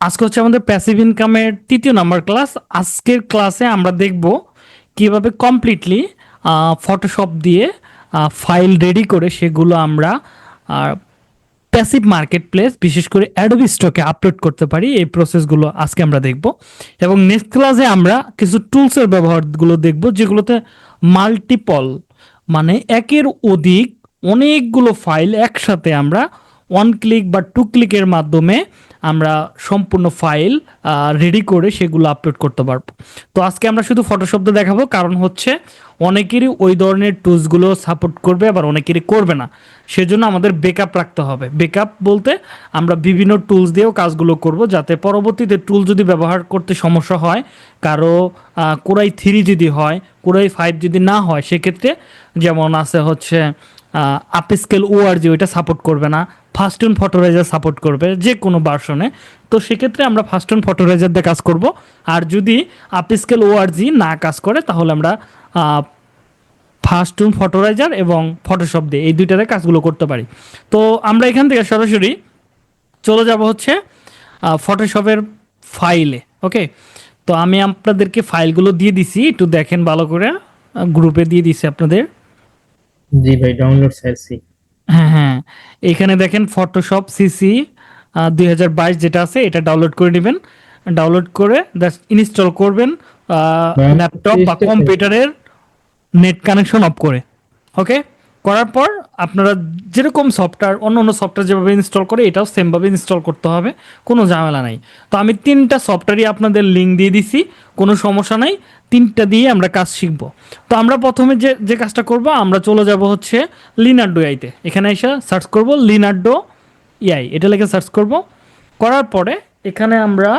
আজকে হচ্ছে আমাদের প্যাসিভ ইনকামের তৃতীয় নাম্বার ক্লাস আজকের ক্লাসে আমরা দেখব কীভাবে কমপ্লিটলি ফটোশপ দিয়ে ফাইল রেডি করে সেগুলো আমরা প্যাসিভ মার্কেট প্লেস বিশেষ করে অ্যাডোবি স্টকে আপলোড করতে পারি। এই প্রসেসগুলো আজকে আমরা দেখব। এবং নেক্সট ক্লাসে আমরা কিছু টুলসের ব্যবহারগুলো দেখব, যেগুলোতে মাল্টিপল মানে একের অধিক অনেকগুলো ফাইল একসাথে আমরা ওয়ান ক্লিক বা টু ক্লিকের মাধ্যমে আমরা সম্পূর্ণ ফাইল রেডি করে সেগুলো আপলোড করতে পারব। তো আজকে আমরা শুধু ফটোশপ দিয়ে দেখাবো, কারণ হচ্ছে অনেকেরই ওই ধরনের টুলসগুলো সাপোর্ট করবে, আবার অনেকেরই করবে না। সেজন্য আমাদের বেকআপ রাখতে হবে। বেকআপ বলতে আমরা বিভিন্ন টুলস দিয়েও কাজগুলো করব, যাতে পরবর্তীতে টুল যদি ব্যবহার করতে সমস্যা হয়, কারও কোরাই থ্রি যদি হয় কোরাই ফাইভ যদি না হয়, সেক্ষেত্রে যেমন আছে হচ্ছে আপ স্কেল ওআরজি ওইটা সাপোর্ট করবে না ফাস্টন ফটোরাইজার সাপোর্ট করবে, যে কোনো ভার্সনে তো সেক্ষেত্রে আমরা ফাস্টন ফটোরাইজার দিয়ে কাজ করব। আর যদি আপ স্কেল ওআরজি না কাজ করে, তাহলে আমরা ফাস্টুন ফটোরাইজার এবং ফটোশপ দিয়ে এই দুইটাতে কাজগুলো করতে পারি। তো আমরা এখান থেকে সরাসরি চলে যাব হচ্ছে ফটোশপের ফাইলে ওকে তো আমি আপনাদেরকে ফাইলগুলো দিয়ে দিছি, একটু দেখেন ভালো করে গ্রুপে দিয়ে দিছি আপনাদের। জি ভাই ডাউনলোড সাইসি হ্যাঁ হ্যাঁ। এখানে দেখেন ফটোশপ সিসি দুই হাজার বাইশ যেটা আছে এটা ডাউনলোড করে নেবেন। ডাউনলোড করে ইনস্টল করবেন ল্যাপটপ বা কম্পিউটারের নেট কানেকশন অফ করে ওকে করার পর আপনারা যেরকম সফটওয়্যার অন্য অন্য সফটওয়্যার যেভাবে ইনস্টল করে, এটাও সেমভাবে ইনস্টল করতে হবে, কোনো ঝামেলা নাই। তো আমি তিনটা সফটওয়্যারই আপনাদের লিঙ্ক দিয়ে দিছি, কোনো সমস্যা নাই, তিনটা দিয়ে আমরা কাজ শিখব। তো আমরা প্রথমে যে যে কাজটা করব, আমরা চলে যাব হচ্ছে লিনার্ডো আইতে এখানে এসে সার্চ করব লিনার্ডো ইআই এটা লিখে সার্চ করব। করার পরে এখানে আমরা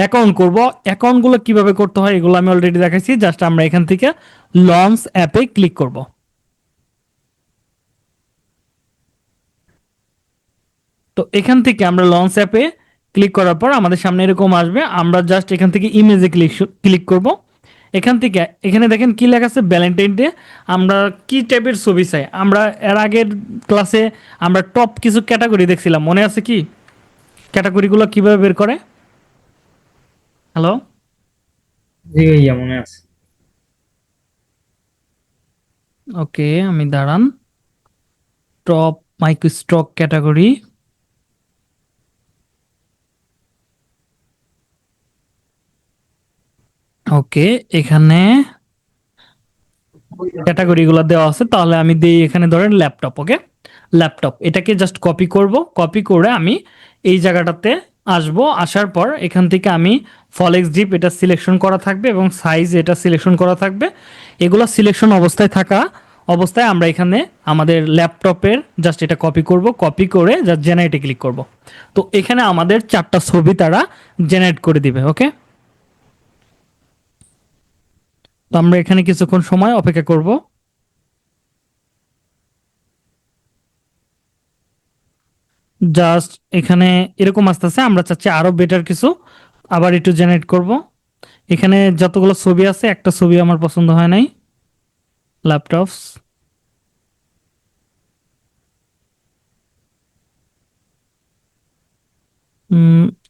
অ্যাকাউন্ট করব। অ্যাকাউন্টগুলো কীভাবে করতে হয়, এগুলো আমি অলরেডি দেখাইছি জাস্ট আমরা এখান থেকে লঞ্চ অ্যাপে ক্লিক করব। তো এখান থেকে আমরা লঞ্চ অ্যাপে ক্লিক করার পর আমাদের সামনে এরকম আসবে। আমরা জাস্ট এখান থেকে ইমেজে ক্লিক ক্লিক করব। এখান থেকে এখানে দেখেন কি লেখা আছে ভ্যালেন্টাইন ডে আমরা কি টাইপের ছবি চাই? আমরা এর আগের ক্লাসে আমরা টপ কিছু ক্যাটাগরি দেখছিলাম। মনে আছে কি? ক্যাটাগরিগুলো কীভাবে বের করে? হ্যালো জি ভাইয়া মনে আছে। ওকে আমি দাঁড়ান। Top micro stock category okay এখানে ক্যাটাগরিগুলো দেওয়া আছে তাহলে আমি দিই এখানে ধরেন ল্যাপটপ ওকে? ল্যাপটপ এটাকে জাস্ট কপি করব কপি করে আমি এই জায়গাটাতে আসব আসার পর এখান থেকে আমি ফলেক্স ডিপ এটা সিলেকশন করা থাকবে এবং সাইজ এটা সিলেকশন করা থাকবে। এগুলো সিলেকশন অবস্থায় থাকা অবস্থায় আমরা এখানে আমাদের ল্যাপটপের জাস্ট এটা কপি করব কপি করে জাস্ট জেনারেটে ক্লিক করব। তো এখানে আমাদের চারটা ছবি তারা জেনারেট করে দিবে ওকে? তো আমরা এখানে কিছুক্ষণ সময় অপেক্ষা করব। জাস্ট এখানে এরকম আসতেছে, আমরা চাচ্ছি আরও বেটার কিছু। আবার একটু জেনারেট করব। এখানে যতগুলো ছবি আছে, একটা ছবি আমার পছন্দ হয় নাই। ল্যাপটপস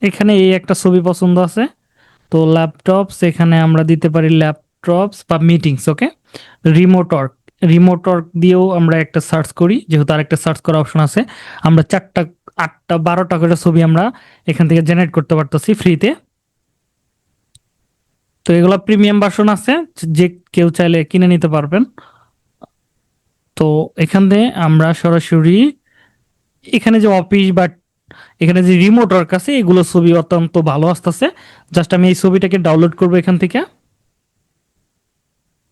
এখানে এই একটা ছবি পছন্দ আছে। তো ল্যাপটপস এখানে আমরা দিতে পারি ল্যাপটপস বা meetings okay remote work remote work দিয়েও আমরা একটা সার্চ করি, যেহেতু আর একটা সার্চ করার অপশন আছে। আমরা চারটা, আটটা, বারোটা করে ছবি আমরা এখান থেকে জেনারেট করতে পারতেছি ফ্রিতে তো এগুলো প্রিমিয়াম ভার্সন আছে, যে কেউ চাইলে কিনে নিতে পারবেন। তো এখান থেকে আমরা সরাসরি এখানে যে অফিস বা এখানে যে রিমোট ওয়ার্ক আছে, এগুলো ছবি অত্যন্ত ভালো আসতেছে। জাস্ট আমি এই ছবিটাকে ডাউনলোড করব এখান থেকে।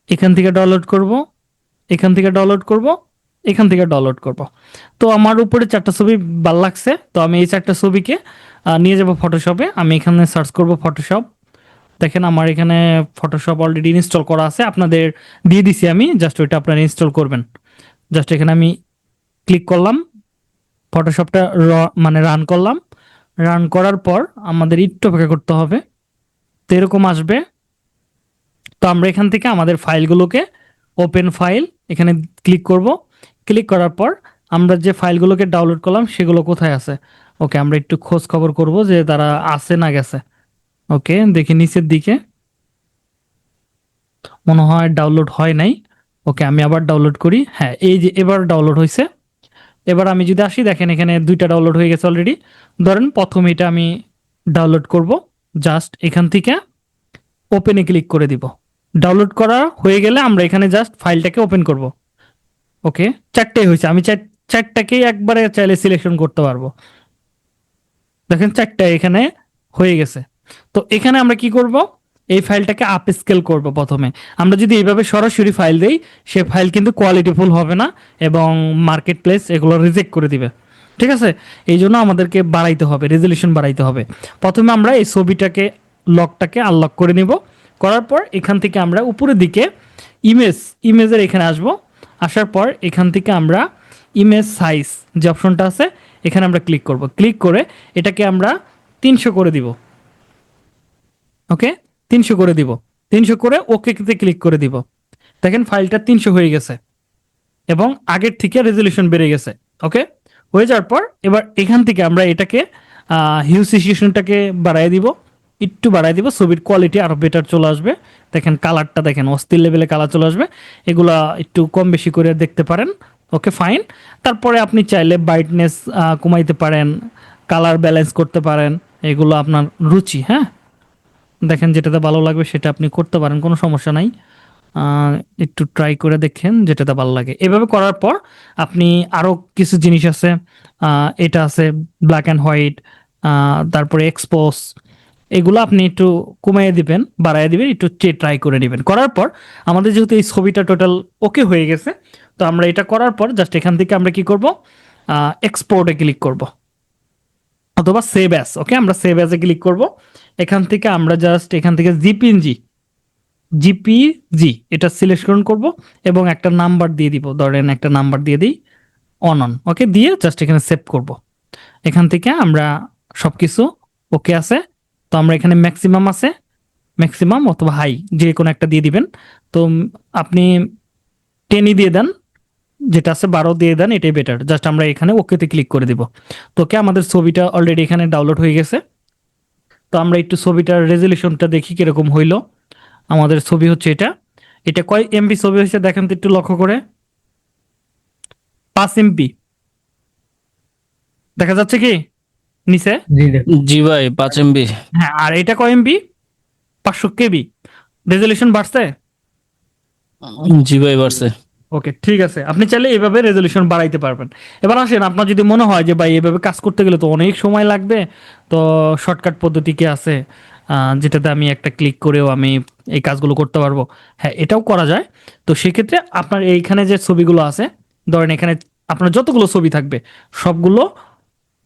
এখান থেকে ডাউনলোড করব, এখান থেকে ডাউনলোড করব, এখান থেকে ডাউনলোড করব। তো আমার উপরে চারটা ছবি ভালো লাগছে, তো আমি এই চারটা ছবিকে নিয়ে যাব ফটোশপে আমি এখানে সার্চ করব ফটোশপ দেখেন আমার এখানে ফটোশপ অলরেডি ইনস্টল করা আছে। আপনাদের দিয়ে দিছি আমি জাস্ট ওইটা আপনারা ইনস্টল করবেন। জাস্ট এখানে আমি ক্লিক করলাম ফটোশপটা র মানে রান করলাম। রান করার পর আমাদের একটু অপেক্ষা করতে হবে। তো এরকম আসবে। তো আমরা এখান থেকে আমাদের ফাইলগুলোকে ওপেন ফাইল এখানে ক্লিক করব। ক্লিক করার পর আমরা যে ফাইলগুলোকে ডাউনলোড করলাম, সেগুলো কোথায় আছে? ওকে আমরা একটু খোঁজ খবর করব যে তারা আছে না গেছে। ওকে দেখি নিচের দিকে। মনে হয় ডাউনলোড হয় নাই। ওকে আমি আবার ডাউনলোড করি। হ্যাঁ এই যে এবার ডাউনলোড হয়েছে। এবার আমি যদি আসি, দেখেন এখানে দুইটা ডাউনলোড হয়ে গেছে অলরেডি ধরেন প্রথম এটা আমি ডাউনলোড করব। জাস্ট এখান থেকে ওপেনে ক্লিক করে দিব। ডাউনলোড করা হয়ে গেলে আমরা এখানে জাস্ট ফাইলটাকে ওপেন করব। ওকে চারটেই হয়েছে। আমি চার চারটাকেই একবারে চাইলে সিলেকশন করতে পারব। দেখেন চারটা এখানে হয়ে গেছে। তো এখানে আমরা কি করব? এই ফাইলটাকে আপ স্কেল করব প্রথমে। আমরা যদি এইভাবে সরাসরি ফাইল দেই, সে ফাইল কিন্তু কোয়ালিটিফুল হবে না এবং মার্কেট প্লেস এগুলো রিজেক্ট করে দিবে। ঠিক আছে? এই জন্য আমাদেরকে বাড়াইতে হবে রেজলিউশন বাড়াইতে হবে। প্রথমে আমরা এই ছবিটাকে লকটাকে আনলক করে নিব। করার পর এখান থেকে আমরা উপরের দিকে ইমেজ ইমেজের এখানে আসব। আসার পর এখান থেকে আমরা ইমেজ সাইজ যে অপশনটা আছে, এখানে আমরা ক্লিক করব। ক্লিক করে এটাকে আমরা তিনশো করে দিব। ওকে তিনশো করে দিব। তিনশো করে ওকে তে ক্লিক করে দিব। দেখেন ফাইলটা তিনশো হয়ে গেছে। এবং আগের থেকে রেজলিউশন বেড়ে গেছে। ওকে হয়ে যাওয়ার পর এবার এখান থেকে আমরা এটাকে হিউ সিচুয়েশনটাকে বাড়াই দিব। একটু বাড়াই দিব, ছবির কোয়ালিটি আরও বেটার চলে আসবে। দেখেন কালারটা দেখেন, অস্থির লেভেলে কালার চলে আসবে। এগুলা একটু কম বেশি করে দেখতে পারেন। ওকে ফাইন তারপরে আপনি চাইলে ব্রাইটনেস কমাইতে পারেন কালার ব্যালেন্স করতে পারেন। এগুলো আপনার রুচি হ্যাঁ? দেখেন যেটাতে ভালো লাগবে সেটা আপনি করতে পারেন, কোনো সমস্যা নাই। একটু ট্রাই করে দেখেন যেটাতে ভালো লাগে। এভাবে করার পর আপনি আরও কিছু জিনিস আছে এটা আছে ব্ল্যাক অ্যান্ড হোয়াইট তারপরে এক্সপোজ এগুলো আপনি একটু কমিয়ে দিবেন বাড়াই দিবেন, একটু ট্রাই করে নেবেন। করার পর আমাদের যেহেতু এই ছবিটা টোটাল ওকে হয়ে গেছে, তো আমরা এটা করার পর জাস্ট এখান থেকে আমরা কি করব? এক্সপোর্টে ক্লিক করব। অথবা সেভ অ্যাস ওকে আমরা সেভ অ্যাসে ক্লিক করব। এখান থেকে আমরা জাস্ট এখান থেকে জিপিএনজি জিপিজি এটা সিলেকশন করব এবং একটা নাম্বার দিয়ে দিব। ধরেন একটা নাম্বার দিয়ে দিই অন অন ওকে দিয়ে জাস্ট এখানে সেভ করব। এখান থেকে আমরা সব কিছু ওকে আছে। তো আমরা এখানে ম্যাক্সিমাম আছে ম্যাক্সিমাম অথবা হাই যে কোনো একটা দিয়ে দিবেন। তো আপনি টেনই দিয়ে দেন, যেটা আছে বারো দিয়ে দেন, এটাই বেটার জাস্ট আমরা এখানে ওকেতে ক্লিক করে দিব। তো ওকে আমাদের ছবিটা অলরেডি এখানে ডাউনলোড হয়ে গেছে। তো আমরা একটু ছবিটার রেজলিউশনটা দেখি কীরকম হইল। আমাদের ছবি হচ্ছে এটা। এটা কয় এমবি ছবি হয়েছে দেখেন তো একটু লক্ষ্য করে। পাঁচ এমপি দেখা যাচ্ছে কি? নিচে? জি ভাই পাঁচ এমবি হ্যাঁ আর এটা কয় এমবি পাঁচশো কেবি। রেজলিউশন বাড়ছে? জি ভাই বাড়ছে। ওকে ঠিক আছে। আপনি চাইলে এইভাবে রেজলিউশন বাড়াইতে পারবেন। এবার আসেন আপনার যদি মনে হয় যে ভাই এভাবে কাজ করতে গেলে তো অনেক সময় লাগবে তো শর্টকাট পদ্ধতি কি আছে? আহ, যেটাতে আমি একটা ক্লিক করেও আমি এই কাজগুলো করতে পারব। হ্যাঁ এটাও করা যায়। তো সেক্ষেত্রে আপনার এইখানে যে ছবিগুলো আছে ধরেন এখানে আপনার যতগুলো ছবি থাকবে সবগুলো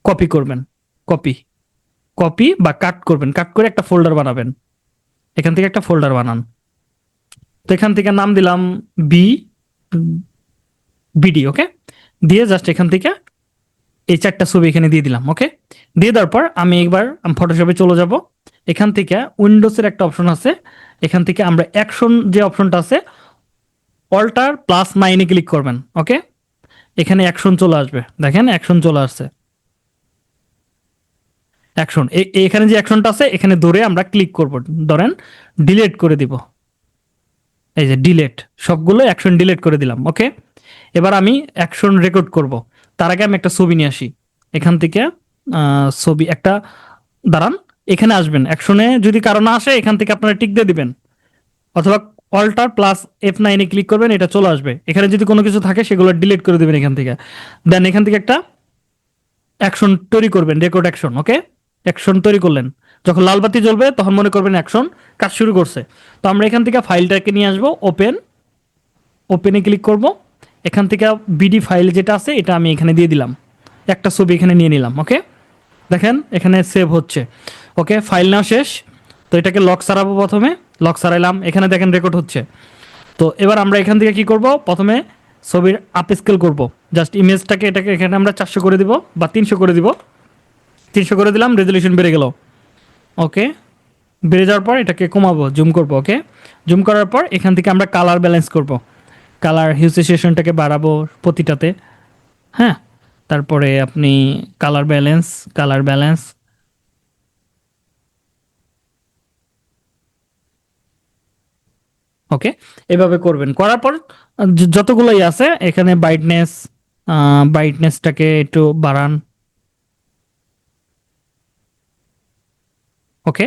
কপি করবেন। কপি কপি বা কাট করবেন। কাট করে একটা ফোল্ডার বানাবেন। এখান থেকে একটা ফোল্ডার বানান। তো এখান থেকে নাম দিলাম বি বিডি ওকে দিয়ে জাস্ট এখান থেকে এই চারটা ছবি এখানে দিয়ে দিলাম ওকে দিয়ে দেওয়ার পর আমি একবার ফটোশপে চলে যাব। এখান থেকে উইন্ডোজের একটা অপশন আছে। এখান থেকে আমরা অ্যাকশন যে অপশনটা আছে অল্টার প্লাস নাইনে ক্লিক করবেন ওকে এখানে অ্যাকশন চলে আসবে। দেখেন অ্যাকশন চলে আসছে। অ্যাকশন এখানে যে অ্যাকশনটা আছে, এখানে ধরে আমরা ক্লিক করব। ধরেন ডিলেট করে দিব। এই যে ডিলেট সবগুলো অ্যাকশন ডিলেট করে দিলাম ওকে এবার আমি অ্যাকশন রেকর্ড করব। তার আগে আমি একটা ছবি নিয়ে আসি। এখান থেকে ছবি, একটা, দাঁড়ান, এখানে আসবেন। অ্যাকশনে যদি কারও না আসে, এখান থেকে আপনারা টিক দিয়ে দিবেন। অথবা অল্টার প্লাস এফ নাইনে ক্লিক করবেন, এটা চলে আসবে। এখানে যদি কোনো কিছু থাকে, সেগুলো ডিলিট করে দিবেন এখান থেকে। দেন এখান থেকে একটা অ্যাকশন তৈরি করবেন রেকর্ড অ্যাকশন ওকে অ্যাকশন তৈরি করলেন। যখন লাল বাতি জ্বলবে, তখন মনে করবেন অ্যাকশন কাজ শুরু করছে। তো আমরা এখান থেকে ফাইলটাকে নিয়ে আসব, ওপেন। ওপেনে ক্লিক করব। এখান থেকে বিডি ফাইল যেটা আছে, এটা আমি এখানে দিয়ে দিলাম। একটা ছবি এখানে নিয়ে নিলাম, ওকে? দেখেন, এখানে সেভ হচ্ছে। ওকে, ফাইল নেওয়া শেষ। তো এটাকে লক সারাবো প্রথমে। লক সারাইলাম, এখানে দেখেন রেকর্ড হচ্ছে। তো এবার আমরা এখান থেকে কি করব? প্রথমে ছবির আপ স্কেল করব। জাস্ট ইমেজটাকে এটাকে এখানে আমরা চারশো করে দিব বা তিনশো করে দিব। তিনশো করে দিলাম রেজলিউশন বেড়ে গেল। ওকে বেড়ে যাওয়ার পর এটাকে কমাবো জুম করব ওকে জুম করার পর এখান থেকে আমরা কালার ব্যালেন্স করব। কালার হিউসিসেশনটাকে বাড়াবো প্রতিটাতে। হ্যাঁ? তারপরে আপনি colour balance colour balance okay এভাবে করবেন। করার পর যতগুলোই আছে, এখানে ব্রাইটনেস ব্রাইটনেসটাকে একটু বাড়ান। ওকে?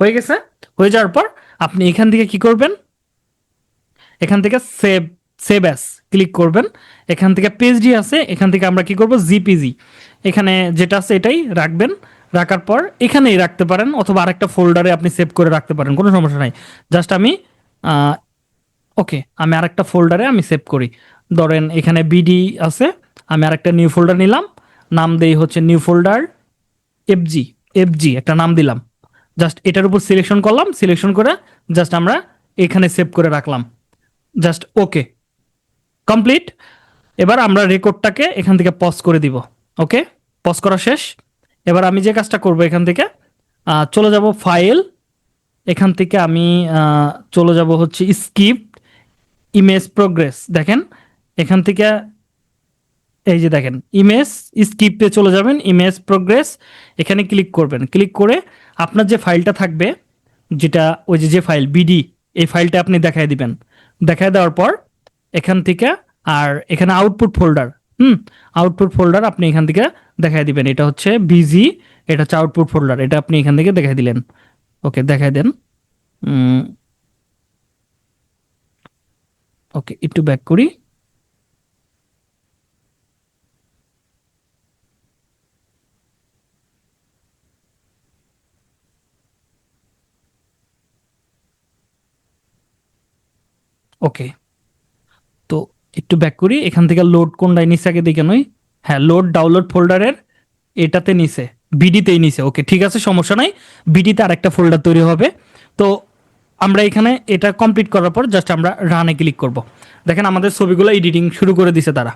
হয়ে গেছে? হয়ে যাওয়ার পর আপনি এখান থেকে কি করবেন? এখান থেকে সেভ সেভ অ্যাস ক্লিক করবেন। এখান থেকে পিএইচডি আছে, এখান থেকে আমরা কি করব? জিপিজি এখানে যেটা আছে এটাই রাখবেন। রাখার পর এখানেই রাখতে পারেন অথবা আরেকটা ফোল্ডারে আপনি সেভ করে রাখতে পারেন, কোনো সমস্যা নাই। জাস্ট আমি ওকে, আমি আরেকটা ফোল্ডারে আমি সেভ করি। ধরেন এখানে বিডি আছে, আমি আরেকটা নিউ ফোল্ডার নিলাম। নাম দেই হচ্ছে নিউ ফোল্ডার এফজি এফজি একটা নাম দিলাম। জাস্ট এটার উপর সিলেকশন করলাম সিলেকশন করে জাস্ট আমরা এখানে সেভ করে রাখলাম। জাস্ট ওকে কমপ্লিট এবার আমরা রেকর্ডটাকে এখান থেকে পজ করে দিব ওকে পজ করা শেষ। এবার আমি যে কাজটা করব এখান থেকে চলে যাব ফাইল এখান থেকে আমি চলে যাব হচ্ছে স্কিপ ইমেজ প্রোগ্রেস দেখেন, এখান থেকে এই যে দেখেন ইমেজ স্কিপে চলে যাবেন ইমেজ প্রোগ্রেস এখানে ক্লিক করবেন। ক্লিক করে আপনার যে ফাইলটা থাকবে, যেটা ওই যে যে ফাইল বিডি এই ফাইলটা আপনি দেখায় দিবেন। দেখায় দেওয়ার পর এখান থেকে আর এখানে output folder hmm? Output folder আপনি এখান থেকে দেখায় দিবেন। এটা হচ্ছে বিজি এটা হচ্ছে আউটপুট ফোল্ডার এটা আপনি এখান থেকে দেখায় দিলেন। ওকে দেখায় দেন। ওকে একটু ব্যাক করি। ওকে তো একটু ব্যাক করি। এখান থেকে লোড কোনটায় নিচে আগে দেখে নই। হ্যাঁ লোড ডাউনলোড ফোল্ডারের এটাতে নিচে বিডিতেই নিচে ওকে ঠিক আছে, সমস্যা নাই। বিডিতে আরেকটা ফোল্ডার তৈরি হবে। তো আমরা এখানে এটা কমপ্লিট করার পর জাস্ট আমরা রানে ক্লিক করব। দেখেন আমাদের ছবিগুলো এডিটিং শুরু করে দিছে তারা।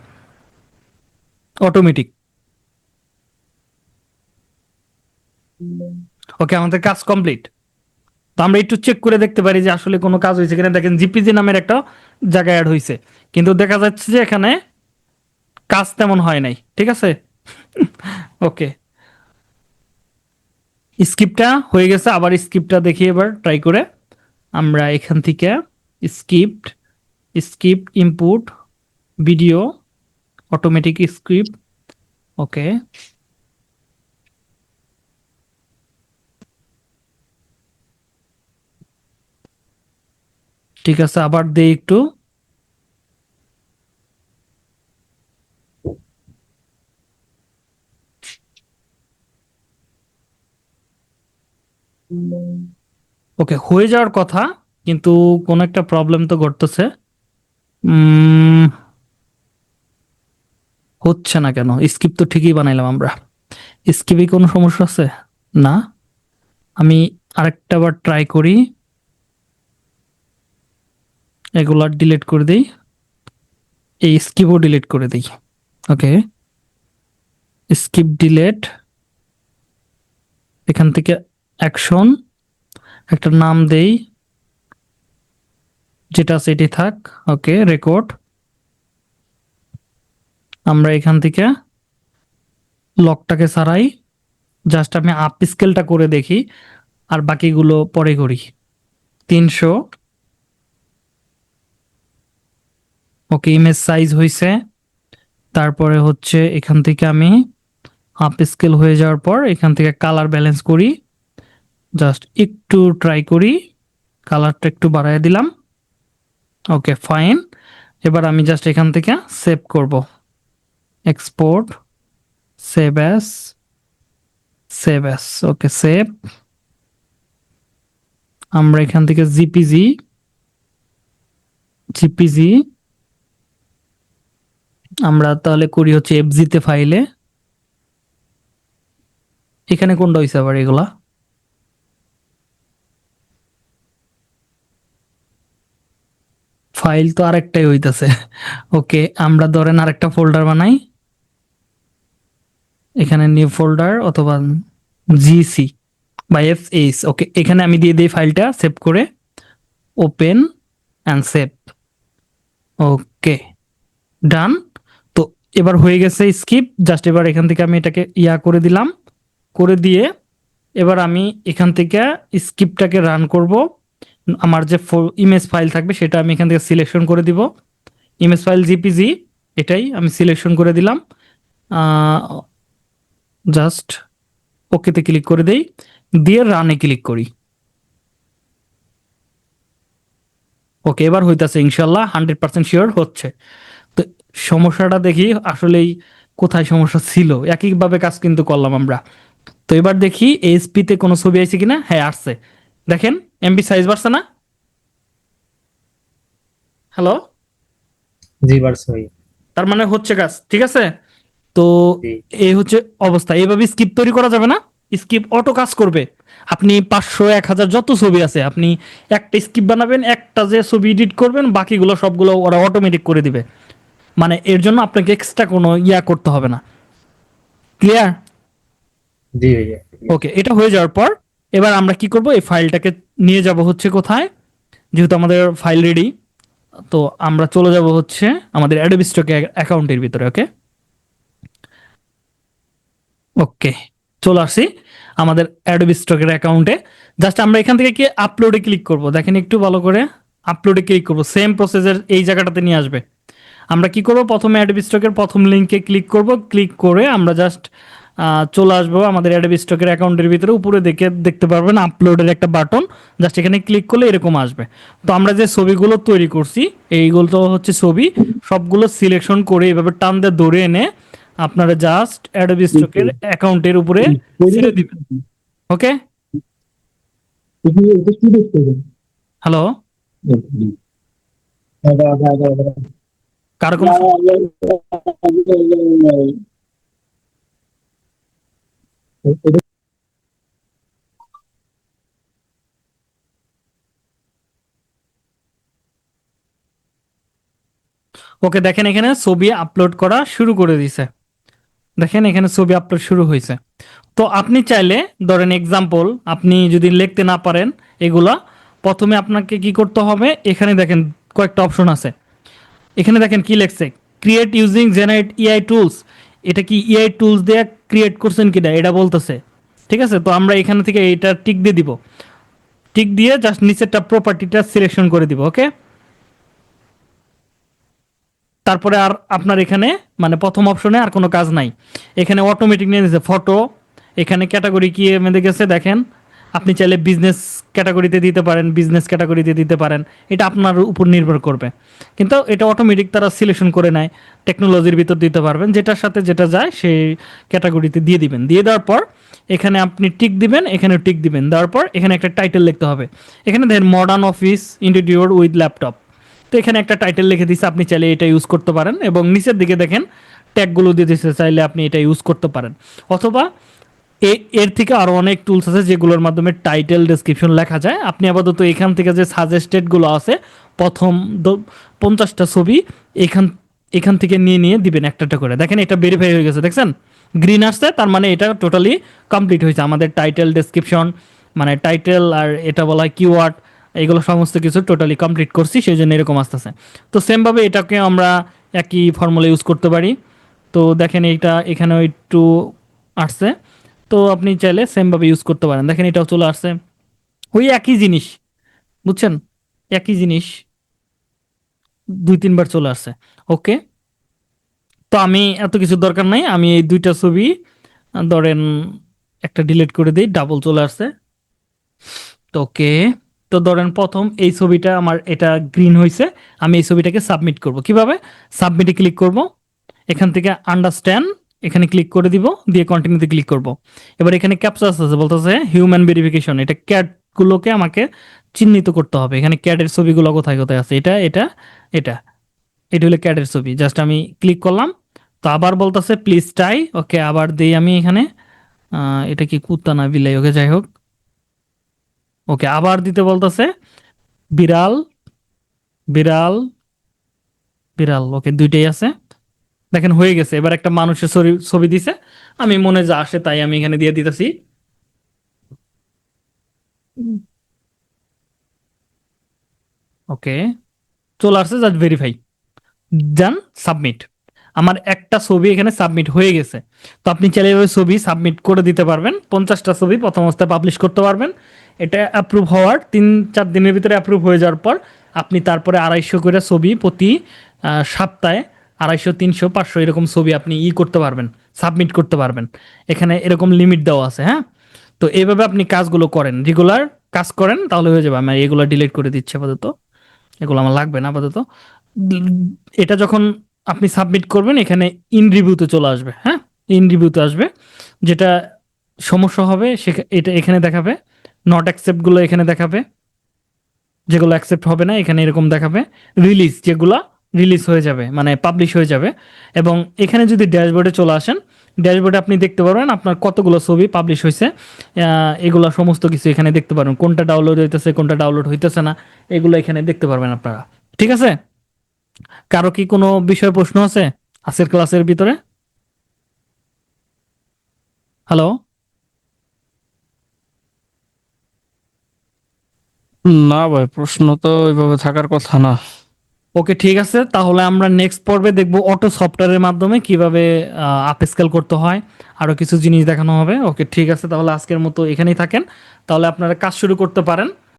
অটোমেটিক ওকে আমাদের কাজ কমপ্লিট তো আমরা একটু চেক করে দেখতে পারি যে আসলে কোনো কাজ হয়েছে কিনা। দেখেন জিপিজি নামের একটা জায়গা অ্যাড হয়েছে। কিন্তু দেখা যাচ্ছে যে এখানে কাজ তেমন হয় নাই, ঠিক আছে? ওকে স্কিপটা হয়ে গেছে, আবার স্কিপটা দেখি এবার ট্রাই করে। আমরা এখান থেকে script skip input video automatic script okay ঠিক আছে, আবার দেই একটু। ওকে হয়ে যাওয়ার কথা, কিন্তু কোন একটা প্রবলেম তো ঘটতেছে। হচ্ছে না কেন? স্কিপ তো ঠিকই বানাইলাম আমরা। স্কিপে কোনো সমস্যা আছে? না? আমি আরেকটা বার ট্রাই করি। এগুলা ডিলিট করে দিই। এই স্কিপও ডিলিট করে দিই। ওকে স্কিপ ডিলেট এখান থেকে অ্যাকশন একটা নাম দেই। যেটা সেটি থাক। ওকে রেকর্ড আমরা এখান থেকে লকটাকে সারাই। জাস্ট আমি আপ স্কেলটা করে দেখি। আর বাকিগুলো পরে করি। তিনশো। ওকে ইমেজ সাইজ হয়েছে তারপরে হচ্ছে এখান থেকে আমি আপ স্কেল হয়ে যাওয়ার পর এখান থেকে কালার ব্যালেন্স করি। জাস্ট একটু ট্রাই করি। কালারটা একটু বাড়ায় দিলাম। ওকে ফাইন এবার আমি জাস্ট এখান থেকে সেভ করব। Export save as save as okay save আমরা এখান থেকে জিপিজি জিপিজি আমরা তাহলে করি হচ্ছে এফজিতে ফাইলে এখানে কোনটা হয়েছে আবার এগুলা? ফাইল তো আরেকটাই হইতাছে। ওকে আমরা ধরেন আরেকটা ফোল্ডার বানাই। এখানে নিউ ফোল্ডার অথবা জিসি বা এফ এইচ ওকে এখানে আমি দিয়ে দিই ফাইলটা সেভ করে open and save okay done এবার হয়ে গেছে স্কিপ জাস্ট এবার এখান থেকে আমি এটাকে ইয়া করে দিলাম। করে দিয়ে এবার আমি এখান থেকে স্কিপটাকে রান করব। আমার যে ইমেজ ফাইল থাকবে সেটা আমি এখান থেকে সিলেকশন করে দিব। ইমেজ ফাইল জিপিজি এটাই আমি সিলেকশন করে দিলাম। জাস্ট ওকেতে ক্লিক করে দেই। দিয়ে রানে ক্লিক করি। ওকে এবার হইতাছে ইনশাল্লাহ হান্ড্রেড পার্সেন্ট শিওর হচ্ছে। সমস্যাটা দেখি আসলেই কোথায় সমস্যা ছিল। একইভাবে কাজ কিন্তু করলাম আমরা। তো এবার দেখি এসপি তে কোনো ছবি আছে কিনা? হ্যাঁ আসছে। দেখেন এমবি সাইজ বাড়ছে না? হ্যালো? জি বাড়ছে তার মানে হচ্ছে কাজ ঠিক আছে? তো এই হচ্ছে অবস্থা। এইভাবে স্কিপ তৈরি করা যাবে না? স্কিপ অটো কাজ করবে। আপনি পাঁচশো এক হাজার যত ছবি আছে আপনি একটা স্কিপ বানাবেন একটা যে ছবি এডিট করবেন বাকিগুলো সবগুলো ওরা অটোমেটিক করে দিবে। মানে এর জন্য আপনাকে এক্সট্রা কোনো ইয়া করতে হবে না। ক্লিয়ার জি ভাইয়া। ওকে এটা হয়ে যাওয়ার পর এবার আমরা কি করব? এই ফাইলটাকে নিয়ে যাব হচ্ছে কোথায়? যেহেতু আমাদের ফাইল রেডি তো আমরা চলে যাব হচ্ছে আমাদের অ্যাডোবি স্টক অ্যাকাউন্টের ভিতরে ওকে ওকে চলে আসি আমাদের অ্যাডোবি স্টকের অ্যাকাউন্টে জাস্ট আমরা এখান থেকে কি আপলোডে ক্লিক করব। দেখেন একটু ভালো করে আপলোডে ক্লিক করব। সেম প্রসেসের এই জায়গাটাতে নিয়ে আসবে। আমরা কি করব? প্রথমে অ্যাডোবি স্টকের প্রথম লিংকে ক্লিক করব। ক্লিক করে আমরা জাস্ট চলে আসব আমাদের অ্যাডোবি স্টকের অ্যাকাউন্টের ভিতরে। উপরে দেখে দেখতে পারবেন আপলোডের একটা বাটন জাস্ট এখানে ক্লিক করলে এরকম আসবে। তো আমরা যে ছবিগুলো তৈরি করছি এইগুলো তো হচ্ছে ছবি। সবগুলো সিলেকশন করে এইভাবে টান দিয়ে ধরে এনে আপনারা জাস্ট অ্যাডোবি স্টকের অ্যাকাউন্টের উপরে ছেড়ে দিবেন। ওকে হ্যালো কারও কোনো ওকে দেখেন এখানে ছবি আপলোড করা শুরু করে দিছে। দেখেন এখানে ছবি আপলোড শুরু হয়েছে। তো আপনি চাইলে ধরেন এক্সাম্পল আপনি যদি লিখতে না পারেন এগুলা প্রথমে আপনাকে কি করতে হবে? এখানে দেখেন কয়েকটা অপশন আছে। এখানে দেখেন কি লেখছে? Create using generate AI tools এটা কি ইআই টুলস দিয়ে ক্রিয়েট করছেন কিনা? এটা বলতেছে। ঠিক আছে? তো আমরা এখানে থেকে এটা টিক দিয়ে দিব। টিক দিয়ে জাস্ট নিচেরটা প্রপার্টিটা সিলেকশন করে দিব ওকে তারপরে আর আপনার এখানে মানে প্রথম অপশনে আর কোনো কাজ নাই। এখানে অটোমেটিক নিয়ে নিয়েছে ফটো এখানে ক্যাটাগরি কি মেঁধে গেছে? দেখেন। আপনি চাইলে বিজনেস ক্যাটাগরিতে দিতে পারেন বিজনেস ক্যাটাগরিতে দিতে পারেন। এটা আপনার উপর নির্ভর করবে। কিন্তু এটা অটোমেটিক তারা সিলেকশন করে নেয় টেকনোলজির ভিতর দিতে পারবেন। যেটার সাথে যেটা যায়, সেই ক্যাটাগরিতে দিয়ে দিবেন। দিয়ে দেওয়ার পর এখানে আপনি টিক দিবেন, এখানে টিক দিবেন। দেওয়ার পর এখানে একটা টাইটেল লিখতে হবে। এখানে দেখেন modern office interior with laptop তো এখানে একটা টাইটেল লিখে দিচ্ছে আপনি চাইলে এটা ইউজ করতে পারেন। এবং নিচের দিকে দেখেন ট্যাগগুলো দিয়ে দিচ্ছে চাইলে আপনি এটা ইউজ করতে পারেন। অথবা এর থেকে আরও অনেক টুলস আছে যেগুলোর মাধ্যমে টাইটেল ডেসক্রিপশন লেখা যায়। আপনি আপাতত এখান থেকে যে সাজেস্টেডগুলো আছে, প্রথম পঞ্চাশটা ছবি এখান এখান থেকে নিয়ে নিয়ে দিবেন একটা একটা করে। দেখেন এটা ভেরিফাই হয়ে গেছে, দেখছেন? গ্রিন আসছে, তার মানে এটা টোটালি কমপ্লিট হয়েছে। আমাদের টাইটেল ডেসক্রিপশন মানে টাইটেল আর এটা বলা হয় কিওয়ার্ড এগুলো সমস্ত কিছু টোটালি কমপ্লিট করছি, সেই জন্য এরকম আসতেছে। তো সেমভাবে এটাকে আমরা একই ফর্মুলা ইউজ করতে পারি। তো দেখেন এইটা এখানেও একটু আসছে। তো আপনি চাইলে সেমভাবে ইউজ করতে পারেন। দেখেন এটাও চলে আসছে। ওই একই জিনিস, বুঝছেন? একই জিনিস দুই, তিনবার চলে আসছে। ওকে তো আমি এত কিছু দরকার নাই। আমি এই দুইটা ছবি, ধরেন একটা ডিলিট করে দিই ডাবল চলে আসছে। তো ওকে তো ধরেন প্রথম এই ছবিটা আমার এটা গ্রিন হয়েছে আমি এই ছবিটাকে সাবমিট করব। কীভাবে? সাবমিটে ক্লিক করব। এখান থেকে আন্ডারস্ট্যান্ড এখানে ক্লিক করে দিব, দিয়ে কন্টিনিউতে ক্লিক করব। এবার এখানে ক্যাপচার আছে, বলতেছে হিউম্যান ভেরিফিকেশন এটা ক্যাট গুলোকে আমাকে চিহ্নিত করতে হবে। এখানে ক্যাটের ছবিগুলো কোথায় কোথায় আছে? এটা এটা এটা। এটা হলো ক্যাটের ছবি। জাস্ট আমি ক্লিক করলাম, তো আবার বলতেছে প্লিজ ট্রাই ওকে আবার দিই আমি এখানে এটা কি কুত্তা না বিলাই ওকে যাই হোক। ওকে আবার দিতে বলতেছে বিড়াল বিড়াল বিড়াল ওকে দুইটাই আছে। দেখেন হয়ে গেছে। এবার একটা মানুষের ছবি- ছবি দিছে। আমি মনে যা আসে তাই আমি এখানে দিয়ে দিতেছি। ওকে। চলে আসছে জাস্ট ভেরিফাই যান সাবমিট আমার একটা ছবি এখানে সাবমিট হয়ে গেছে। তো আপনি চাইলে ওই ছবি সাবমিট করে দিতে পারবেন। পঞ্চাশটা ছবি প্রথম অবস্থায় পাবলিশ করতে পারবেন। এটা অ্যাপ্রুভ হওয়ার তিন, চার দিনের ভিতরে অ্যাপ্রুভ হয়ে যাওয়ার পর আপনি তারপরে আড়াইশো করে ছবি প্রতি সপ্তাহে আড়াইশো, তিনশো, পাঁচশো এরকম ছবি আপনি ই করতে পারবেন সাবমিট করতে পারবেন। এখানে এরকম লিমিট দেওয়া আছে হ্যাঁ? তো এইভাবে আপনি কাজগুলো করেন রেগুলার কাজ করেন, তাহলে হয়ে যাবে। আমি এগুলো ডিলিট করে দিচ্ছি আপাতত। এগুলো আমার লাগবে না আপাতত। এটা যখন আপনি সাবমিট করবেন, এখানে ইন রিভিউতে চলে আসবে হ্যাঁ? ইন রিভিউতে আসবে। যেটা সমস্যা হবে এটা এখানে দেখাবে। নট অ্যাকসেপ্টগুলো এখানে দেখাবে। যেগুলো অ্যাকসেপ্ট হবে না, এখানে এরকম দেখাবে। রিলিজ যেগুলো রিলিজ হয়ে যাবে মানে পাবলিশ হয়ে যাবে। এবং এখানে যদি ড্যাশবোর্ডে চলে আসেন, ড্যাশবোর্ডে আপনি দেখতে পারবেন আপনার কতগুলো ছবি পাবলিশ হয়েছে। এগুলো সমস্ত কিছু এখানে দেখতে পারবেন। কোনটা ডাউনলোড হইতেছে, কোনটা ডাউনলোড হইতেছে না, এগুলো এখানে দেখতে পারবেন আপনারা। ঠিক আছে? কারও কি কোনো বিষয়ে প্রশ্ন আছে আজকের ক্লাসের ভিতরে? হ্যালো না ভাই, প্রশ্ন তো ওইভাবে থাকার কথা না। ওকে, ঠিক আছে। তাহলে আমরা নেক্সট পর্বে দেখব অটো সফটওয়্যারের মাধ্যমে কীভাবে আপ স্কেল করতে হয়। আরও কিছু জিনিস দেখানো হবে। ওকে, ঠিক আছে। তাহলে আজকের মতো এখানেই থাকেন। তাহলে আপনারা কাজ শুরু করতে পারেন।